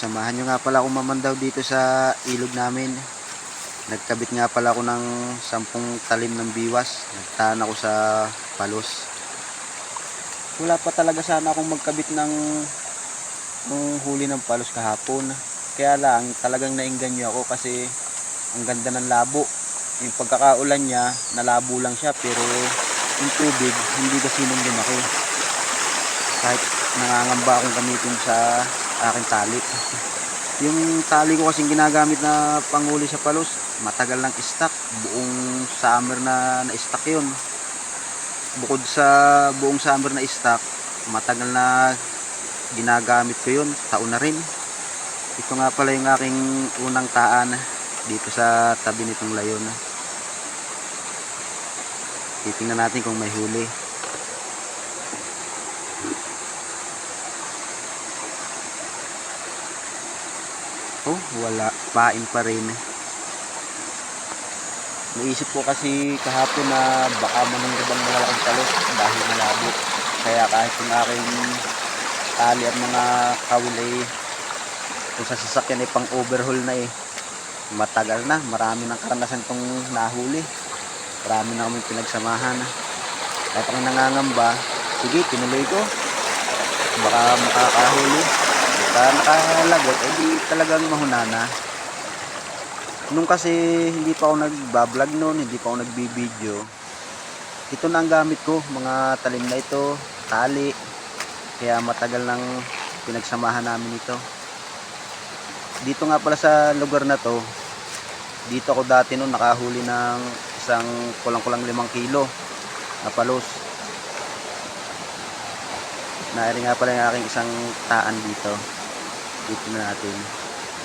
Samahan nyo nga pala akong mamandaw dito sa ilog namin. Nagkabit nga pala ako ng sampung talim ng biwas. Nagtaan ako sa palos. Wala pa talaga sana akong magkabit ng nung huli ng palos kahapon. Kaya lang talagang nainganyo ako kasi ang ganda ng labo. Yung pagkakaulan niya, nalabo lang siya pero yung tubig, hindi gasinong lumaki. Kahit nangangamba akong gamitin sa aking tali. Yung tali ko kasing ginagamit na panghuli sa palos, matagal lang stock. Buong summer na na-stock yun. Bukod sa buong summer na stock, matagal na ginagamit ko yun. Taon na rin. Ito nga pala yung aking unang taan dito sa tabi nitong layon. Titingnan natin kung may huli. Oh, wala. Pain pa rin. Naisip ko kasi kahapon na baka manunggabang malalaking talos dahil malabo. Kaya kahit yung aking tali at mga kawil ay kung sa sasakyan ay pang overhaul na eh. Matagal na. Marami ng karanasan itong nahuli. Marami na kami pinagsamahan. Kahit ako nangangamba, sige, tinuloy ko. Baka makakahuli. Baka nakalagot, eh di talagang mahunana. Nung kasi hindi pa ako nagbablog noon, hindi pa ako nagbibideo. Ito na ang gamit ko, mga talim na ito, tali. Kaya matagal nang pinagsamahan namin ito. Dito nga pala sa lugar na to, dito ako dati noon nakahuli ng isang kulang-kulang limang kilo na palos. Nairi nga pala yung aking isang taan dito. Dito na natin.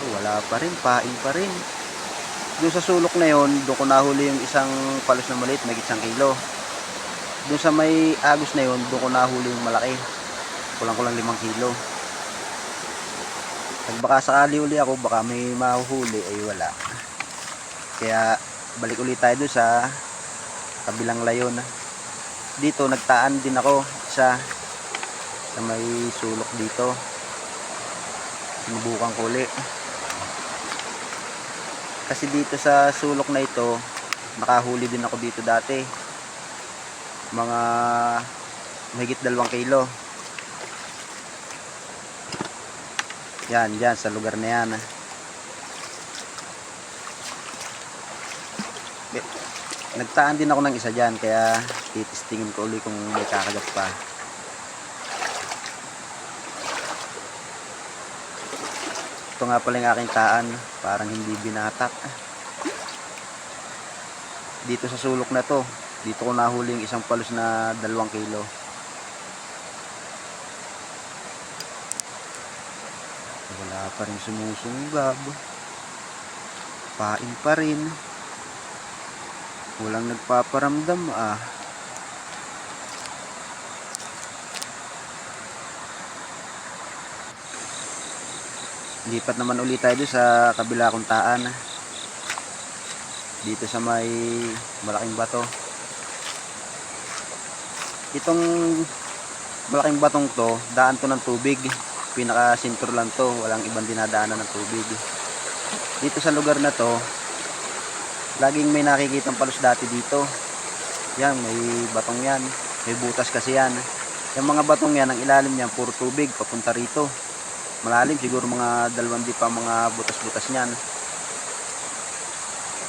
Oh, wala pa rin, pain pa rin. Doon sa sulok na yon, doon ko nahuli yung isang palos na maliit, may isang kilo. Doon sa may agos na yon, doon ko nahuli yung malaki. Kulang-kulang limang kilo. Pag baka sakali uli ako, baka may mahuhuli, ay wala. Kaya balik ulit tayo doon sa kabilang layon. Dito nagtaan din ako sa sa may sulok dito. Sinubukan ko uli. Kasi dito sa sulok na ito, nakahuli din ako dito dati. Mga mahigit dalawang kilo. Yan, yan, sa lugar na yan. Nagtaan din ako ng isa dyan, kaya titistingin ko uli kung may kakagat pa. Ito nga pala yung aking taan, parang hindi binatak. Dito sa sulok na to, dito ko nahuli yung isang palos na dalawang kilo. Wala pa rin sumusunggab. Pain pa rin. Walang nagpaparamdam ah. Lipat naman ulit tayo doon sa kabila kong taan. Dito sa may malaking bato. Itong malaking batong to, daan to ng tubig. Pinaka sintur lang to, walang ibang dinadaanan ng tubig. Dito sa lugar na to, laging may nakikitang palos dati dito. Yan, may batong yan. May butas kasi yan. Yung mga batong yan, ang ilalim niyan, puro tubig, papunta rito. Malalim, siguro mga dalawang di pa mga butas-butas niyan.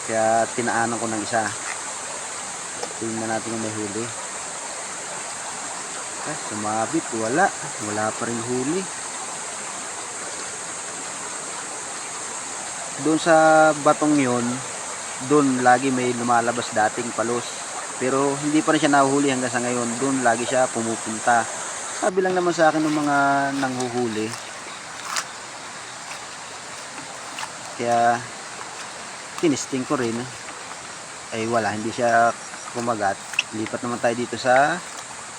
Kaya tinaanan ko ng isa. Tingnan natin kung may huli. Eh, sumabit, wala. Wala pa rin huli. Doon sa batong yon doon lagi may lumalabas dating palos. Pero hindi pa rin siya nahuhuli hanggang sa ngayon. Doon lagi siya pumupunta. Sabi lang naman sa akin ng mga nanghuhuli. Kaya tinisting ko rin. Ay wala, hindi siya kumagat. Lipat naman tayo dito sa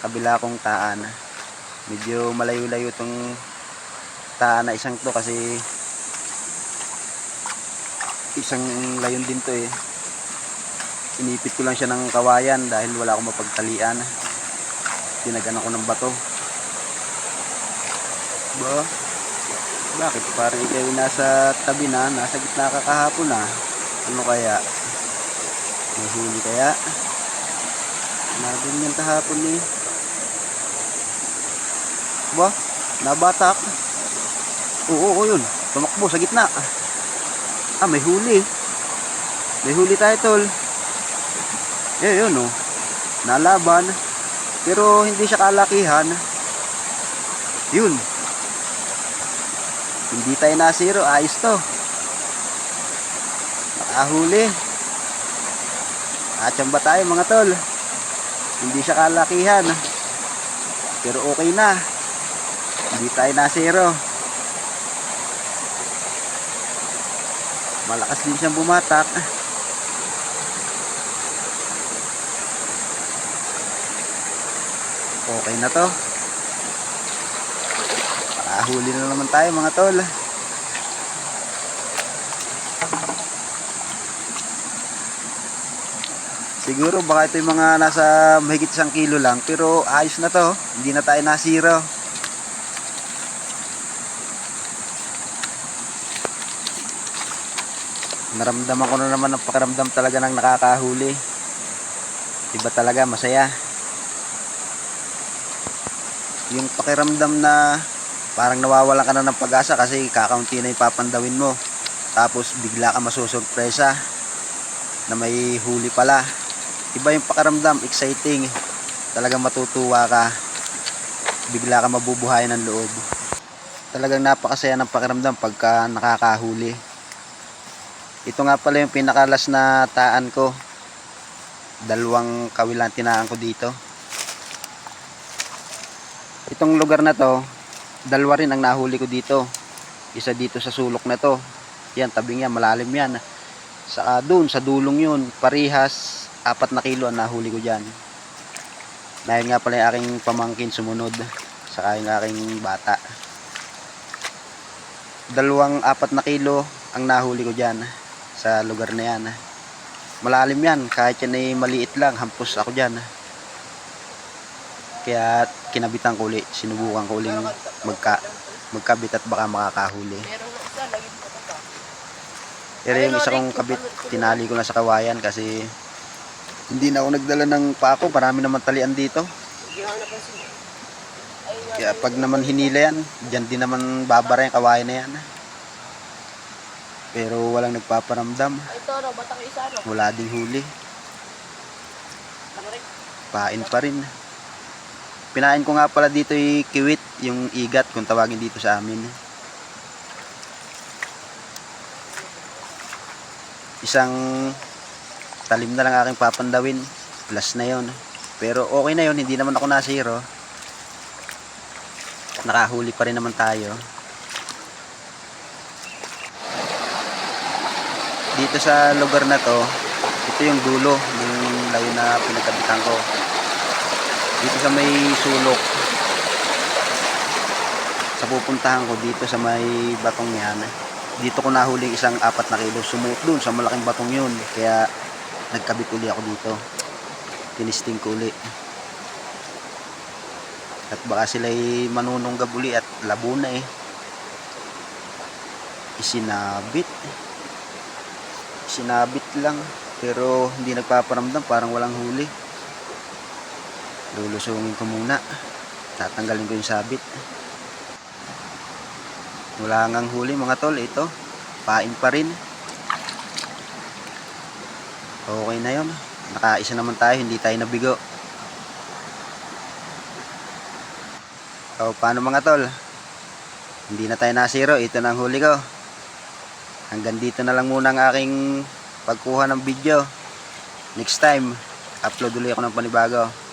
kabila kong taan. Medyo malayo-layo itong taan na isang to kasi isang layon din to eh inipit ko lang siya ng kawayan dahil wala akong mapagtalian tinagan ako ng bato ba Bakit? Parang yung nasa tabi na, nasa gitna ka kahapon na. Ano kaya? May huli kaya? Naganyan kahapon eh. Ba? Nabatak. Oo, oo, yun. Tumakbo sa gitna. Ah, may huli. May huli tayo, tol. Eh, yun, oh. Nalaban. Pero hindi siya kalakihan. Yun. Hindi tayo nasiro. Ayos to. Nakahuli. Achamba tayo mga tol. Hindi siya kalakihan. Pero okay na. Hindi tayo nasiro. Malakas din siyang bumatak. Okay na to. Nakahuli na naman tayo mga tol. Siguro baka ito yung mga nasa mahigit isang kilo lang pero ayos na to. Hindi na tayo nasiro. Naramdaman ko na naman ang pakiramdam talaga ng nakakahuli. Iba talaga, masaya. Yung pakiramdam na parang nawawalan ka na ng pag-asa kasi kakaunti na yung papandawin mo. Tapos bigla ka masusurpresa na may huli pala. Iba yung pakiramdam, exciting. Talagang matutuwa ka. Bigla ka mabubuhay ng loob. Talagang napakasaya ng pakiramdam pagka nakakahuli. Ito nga pala yung pinakalas na taan ko. Dalawang kawilan tinaan ko dito. Itong lugar na to, dalawa rin ang nahuli ko dito. Isa dito sa sulok na to. Yan, tabing yan, malalim yan. Saka doon, sa dulong yun, parihas, apat na kilo ang nahuli ko dyan. Dahil nga pala yung aking pamangkin sumunod. Saka yung aking bata. Dalawang apat na kilo ang nahuli ko dyan sa lugar na yan. Malalim yan, kahit yan ay maliit lang, hampos ako dyan. Kaya kinabitan ko uli, sinubukan ko uling magka, magkabit at baka makakahuli. Pero yung isa kong kabit, tinali ko na sa kawayan kasi hindi na ako nagdala ng pako, marami naman talian dito. Kaya pag naman hinila yan, dyan din naman babara yung kawayan na yan. Pero walang nagpaparamdam, wala ding huli, pain pa rin. Pinain ko nga pala dito yung kiwit, yung igat kung tawagin dito sa amin. Isang talim na lang aking papandawin. Plus na yon. Pero okay na yon, hindi naman ako nasiro. Nakahuli pa rin naman tayo. Dito sa lugar na to, ito yung dulo ng layo na pinagkabitan ko. Dito sa may sulok. Sa pupuntahan ko dito sa may batong yan. Dito ko nahuling isang apat na kilo. Sumuot dun sa malaking batong yun. Kaya nagkabit uli ako dito. Tinisting ko uli. At baka sila'y manununggab uli at labo na eh. Isinabit. Sinabit lang. Pero hindi nagpaparamdam. Parang walang huli. Lulusungin ko muna. Tatanggalin ko yung sabit. Wala ngang huli mga tol. Ito. Pain pa rin. Okay na yon. Nakaisa naman tayo. Hindi tayo nabigo. O, paano mga tol? Hindi na tayo nasiro. Ito na ang huli ko. Hanggang dito na lang muna ang aking pagkuha ng video. Next time, upload ulit ako ng panibago.